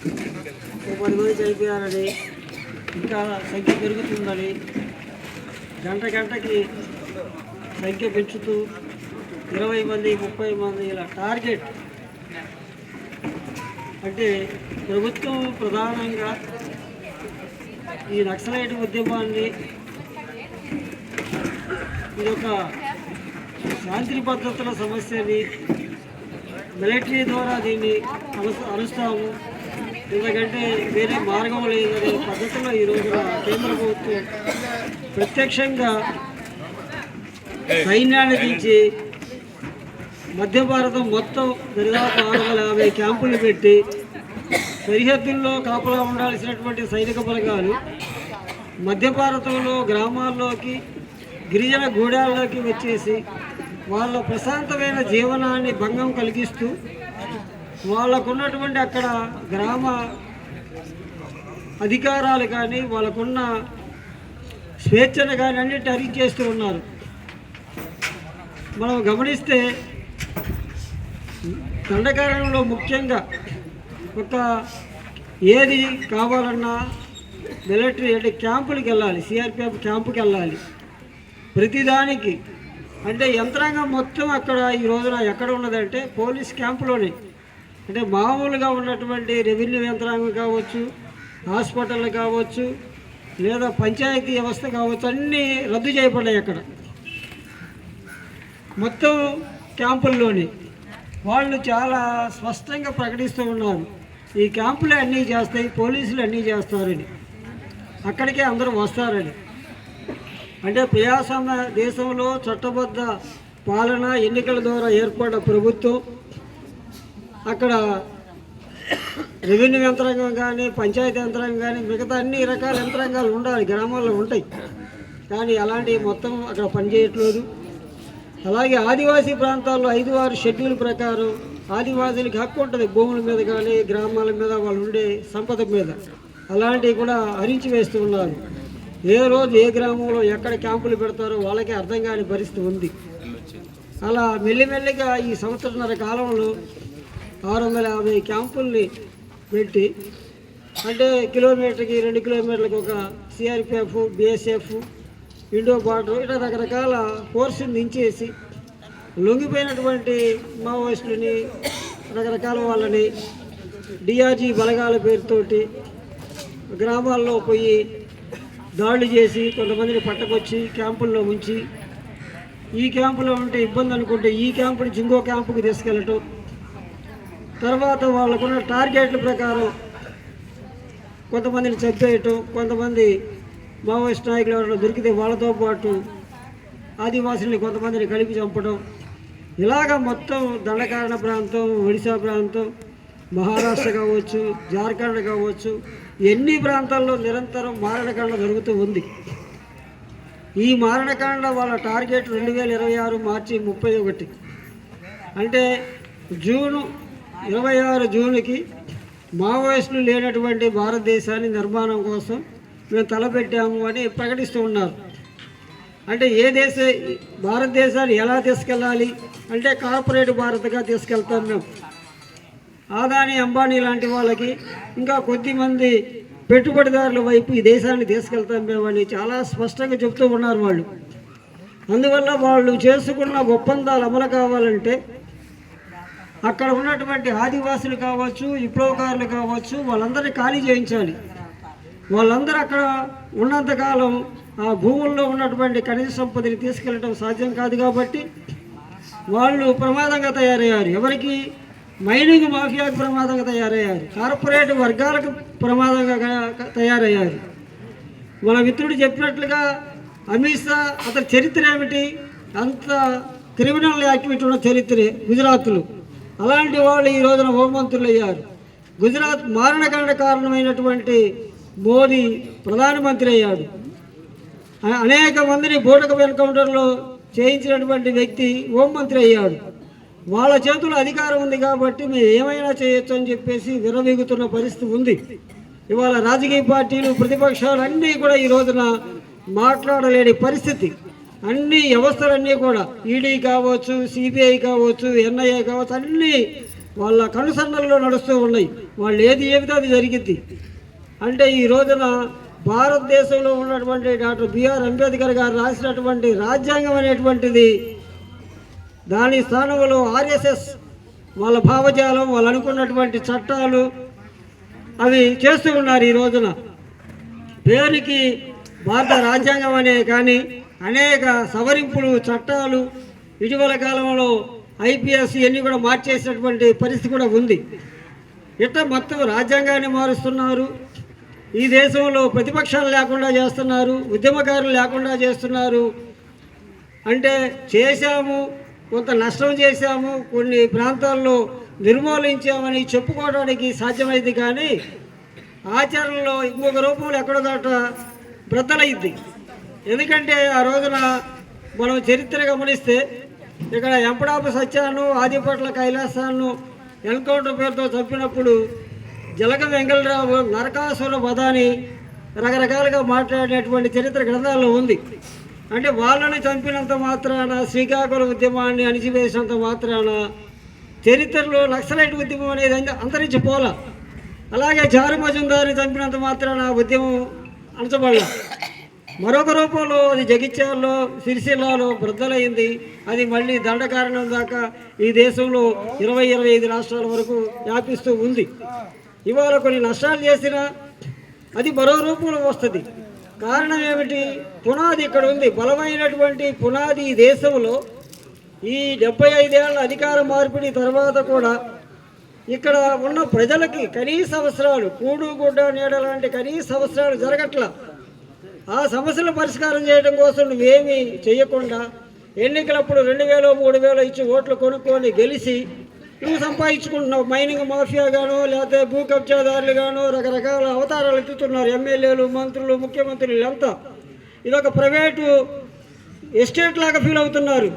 ఓ పది మంది చనిపోయారని ఇంకా సంఖ్య పెరుగుతుందని గంట గంటకి సంఖ్య పెంచుతూ ఇరవై మంది ముప్పై మంది ఇలా టార్గెట్. అంటే ప్రభుత్వం ప్రధానంగా ఈ నక్సలైట్ ఉద్యమాన్ని ఇది ఒక శాంతి భద్రతల సమస్యని మిలిటరీ ద్వారా దీన్ని అను అనుస్తాము. ఎందుకంటే వేరే మార్గం లేదనే పద్ధతిలో ఈ రోజున కేంద్ర ప్రభుత్వం ప్రత్యక్షంగా సైన్యాన్ని దించి మధ్య భారతం మొత్తం దరిదాపు ఆరు వందల యాభై క్యాంపులు పెట్టి సరిహద్దుల్లో కాపలా ఉండాల్సినటువంటి సైనిక బలగాలు మధ్య భారతంలో గ్రామాల్లోకి గిరిజన గూడాల్లోకి వచ్చేసి వాళ్ళ ప్రశాంతమైన జీవనాన్ని భంగం కలిగిస్తూ వాళ్ళకున్నటువంటి అక్కడ గ్రామ అధికారాలు కానీ వాళ్ళకున్న స్వేచ్ఛను కానీ అన్నిటి హరించేస్తూ ఉన్నారు. మనం గమనిస్తే దండకారణంలో ముఖ్యంగా ఒక ఏది కావాలన్నా మిలిటరీ అంటే క్యాంపులకు వెళ్ళాలి సిఆర్పిఎఫ్ క్యాంపుకి వెళ్ళాలి. ప్రతిదానికి అంటే యంత్రాంగం మొత్తం అక్కడ ఈ రోజున ఎక్కడ ఉన్నదంటే పోలీస్ క్యాంపులోనే. అంటే మామూలుగా ఉన్నటువంటి రెవెన్యూ యంత్రాంగం కావచ్చు హాస్పిటల్ కావచ్చు లేదా పంచాయతీ వ్యవస్థ కావచ్చు అన్నీ రద్దు చేయబడ్డాయి అక్కడ. మొత్తం క్యాంపుల్లోని వాళ్ళు చాలా స్పష్టంగా ప్రకటిస్తూ ఉన్నారు ఈ క్యాంపులే అన్నీ చేస్తాయి పోలీసులు అన్నీ చేస్తారని. అక్కడికే అందరూ వస్తారని. అంటే ప్రజాస్వామ్య దేశంలో చట్టబద్ధ పాలన ఎన్నికల ద్వారా ఏర్పడ్డ ప్రభుత్వం అక్కడ రెవెన్యూ యంత్రాంగం కానీ పంచాయతీ యంత్రాంగం కానీ మిగతా అన్ని రకాల యంత్రాంగాలు ఉండాలి గ్రామాల్లో ఉంటాయి. కానీ అలాంటివి మొత్తం అక్కడ పనిచేయట్లేదు. అలాగే ఆదివాసీ ప్రాంతాల్లో ఐదు ఆరు షెడ్యూల్ ప్రకారం ఆదివాసీలకు హక్కు ఉంటుంది భూముల మీద కానీ గ్రామాల మీద వాళ్ళు ఉండే సంపద మీద. అలాంటివి కూడా హరించి వేస్తూ ఉన్నారు. ఏ రోజు ఏ గ్రామంలో ఎక్కడ క్యాంపులు పెడతారో వాళ్ళకే అర్థం కాని పరిస్థితి ఉంది. అలా మెల్లిమెల్లిగా ఈ సంవత్సరన్నర కాలంలో ఆరు వందల యాభై క్యాంపుల్ని పెట్టి అంటే కిలోమీటర్కి రెండు కిలోమీటర్లకు ఒక సిఆర్పిఎఫ్ బిఎస్ఎఫ్ ఇండో బార్డర్ ఇట్లా రకరకాల ఫోర్స్ని దించేసి లొంగిపోయినటువంటి మావోయిస్టులని రకరకాల వాళ్ళని డిఆర్జీ బలగాల పేరుతోటి గ్రామాల్లో పోయి దాడులు చేసి కొంతమందిని పట్టకొచ్చి క్యాంపుల్లో ఉంచి ఈ క్యాంపులో ఉంటే ఇబ్బంది అనుకుంటే ఈ క్యాంపు నుంచి ఇంకో క్యాంపుకి తీసుకెళ్ళటం. తర్వాత వాళ్ళకున్న టార్గెట్ల ప్రకారం కొంతమందిని చంపేయటం కొంతమంది మావోయిస్ట్ నాయకులు ఎవరైనా దొరికితే వాళ్ళతో పాటు ఆదివాసుల్ని కొంతమందిని కలిపి చంపడం ఇలాగ మొత్తం దండకారణ ప్రాంతం ఒడిశా ప్రాంతం మహారాష్ట్ర కావచ్చు జార్ఖండ్ కావచ్చు ఎన్ని ప్రాంతాల్లో నిరంతరం మారణకాండ జరుగుతూ ఉంది. ఈ మారణకాండ వాళ్ళ టార్గెట్ రెండు వేల ఇరవై ఆరు మార్చి ముప్పై ఒకటి. అంటే జూను ఇరవై ఆరు జూన్కి మావోయిస్టులు లేనటువంటి భారతదేశాన్ని నిర్మాణం కోసం మేము తలపెట్టాము అని ప్రకటిస్తూ ఉన్నారు. అంటే ఏ దేశ భారతదేశాన్ని ఎలా తీసుకెళ్ళాలి? అంటే కార్పొరేట్ భారత్గా తీసుకెళ్తాం మేము. ఆదాని అంబానీ లాంటి వాళ్ళకి ఇంకా కొద్దిమంది పెట్టుబడిదారుల వైపు ఈ దేశాన్ని తీసుకెళ్తాం మేము అని చాలా స్పష్టంగా చెప్తూ ఉన్నారు వాళ్ళు. అందువల్ల వాళ్ళు చేసుకున్న ఒప్పందాలు అమలు కావాలంటే అక్కడ ఉన్నటువంటి ఆదివాసులు కావచ్చు విప్లవకారులు కావచ్చు వాళ్ళందరినీ ఖాళీ చేయించాలి. వాళ్ళందరూ అక్కడ ఉన్నంతకాలం ఆ భూముల్లో ఉన్నటువంటి ఖనిజ సంపదని తీసుకెళ్ళటం సాధ్యం కాదు కాబట్టి వాళ్ళు ప్రమాదంగా తయారయ్యారు. ఎవరికి? మైనింగ్ మాఫియాకు ప్రమాదంగా తయారయ్యారు. కార్పొరేట్ వర్గాలకు ప్రమాదంగా తయారయ్యారు. మన మిత్రుడు చెప్పినట్లుగా అమిత్ షా అతని చరిత్ర ఏమిటి? అంత క్రిమినల్ యాక్టివిటీ ఉన్న చరిత్రే గుజరాత్లో. అలాంటి వాళ్ళు ఈ రోజున హోంమంత్రులు అయ్యారు గుజరాత్ మారణకాండ కారణమైనటువంటి మోదీ ప్రధానమంత్రి అయ్యాడు అనేక మందిని బూటక ఎన్కౌంటర్లో చేయించినటువంటి వ్యక్తి హోంమంత్రి అయ్యాడు వాళ్ళ చేతుల్లో అధికారం ఉంది కాబట్టి మేము ఏమైనా చేయొచ్చు అని చెప్పేసి విరవీగుతున్న పరిస్థితి ఉంది. ఇవాళ రాజకీయ పార్టీలు ప్రతిపక్షాలు అన్నీ కూడా ఈ రోజున మాట్లాడలేని పరిస్థితి. అన్ని వ్యవస్థలన్నీ కూడా ఈడీ కావచ్చు సిబిఐ కావచ్చు ఎన్ఐఏ కావచ్చు అన్నీ వాళ్ళ కనుసన్నల్లో నడుస్తూ ఉన్నాయి. వాళ్ళు ఏది ఏమిటో అది జరిగింది. అంటే ఈ రోజున భారతదేశంలో ఉన్నటువంటి డాక్టర్ బిఆర్ అంబేద్కర్ గారు రాసినటువంటి రాజ్యాంగం అనేటువంటిది దాని స్థానంలో ఆర్ఎస్ఎస్ వాళ్ళ భావజాలం వాళ్ళు అనుకున్నటువంటి చట్టాలు అవి చేస్తూ ఉన్నారు ఈ రోజున. పేరుకి భారత రాజ్యాంగం అనే కానీ అనేక సవరింపులు చట్టాలు ఇటీవల కాలంలో ఐపీఎస్ ఇవన్నీ కూడా మార్చేసినటువంటి పరిస్థితి కూడా ఉంది. ఇట్లా మొత్తం రాజ్యాంగాన్ని మారుస్తున్నారు. ఈ దేశంలో ప్రతిపక్షాలు లేకుండా చేస్తున్నారు ఉద్యమకారులు లేకుండా చేస్తున్నారు. అంటే చేశాము కొంత నష్టం చేశాము కొన్ని ప్రాంతాల్లో నిర్మూలించామని చెప్పుకోవడానికి సాధ్యమైంది కానీ ఆచరణలో ఇంకొక రూపంలో ఎక్కడో దాట బ్రద్దలైద్ది. ఎందుకంటే ఆ రోజున మనం చరిత్ర గమనిస్తే ఇక్కడ ఎంపడాపు సత్యాను ఆదిపట్ల కైలాసాలను ఎన్కౌంటర్ పేరుతో చంపినప్పుడు జలగ వెంగళరావు నరకాసుర వధాని రకరకాలుగా మాట్లాడేటువంటి చరిత్ర గ్రంథాల్లో ఉంది. అంటే వాళ్ళని చంపినంత మాత్రాన శ్రీకాకుళం ఉద్యమాన్ని అణిచివేసినంత మాత్రాన చరిత్రలో నక్సలైట్ ఉద్యమం అనేది అంద- అంతరించిపోలా. అలాగే చారు మజుందారిని చంపినంత మాత్రాన ఉద్యమం అణచబడాలి. మరొక రూపంలో అది జగిత్యాల్లో సిరిసిల్లాలో వృద్ధలైంది. అది మళ్ళీ దండకారణం దాకా ఈ దేశంలో ఇరవై ఇరవై ఐదు రాష్ట్రాల వరకు వ్యాపిస్తూ ఉంది. ఇవాళ కొన్ని నష్టాలు చేసినా అది మరో రూపంలో వస్తుంది. కారణం ఏమిటి? పునాది ఇక్కడ ఉంది. బలమైనటువంటి పునాది ఈ దేశంలో ఈ డెబ్బై ఐదేళ్ళ అధికార మార్పిడి తర్వాత కూడా ఇక్కడ ఉన్న ప్రజలకి కనీస అవసరాలు కూడు గుడ్డ నీడ లాంటి కనీస అవసరాలు జరగట్ల. ఆ సమస్యలు పరిష్కారం చేయడం కోసం నువ్వేమి చేయకుండా ఎన్నికలప్పుడు రెండు వేలు మూడు వేలు ఇచ్చి ఓట్లు కొనుక్కొని గెలిచి నువ్వు సంపాదించుకుంటున్నావు. మైనింగ్ మాఫియా గాను లేకపోతే భూ కబ్జాదారులు గాను రకరకాల అవతారాలు ఎత్తుతున్నారు. ఎమ్మెల్యేలు మంత్రులు ముఖ్యమంత్రులు అంతా ఇదొక ప్రైవేటు ఎస్టేట్ లాగా ఫీల్ అవుతున్నారు.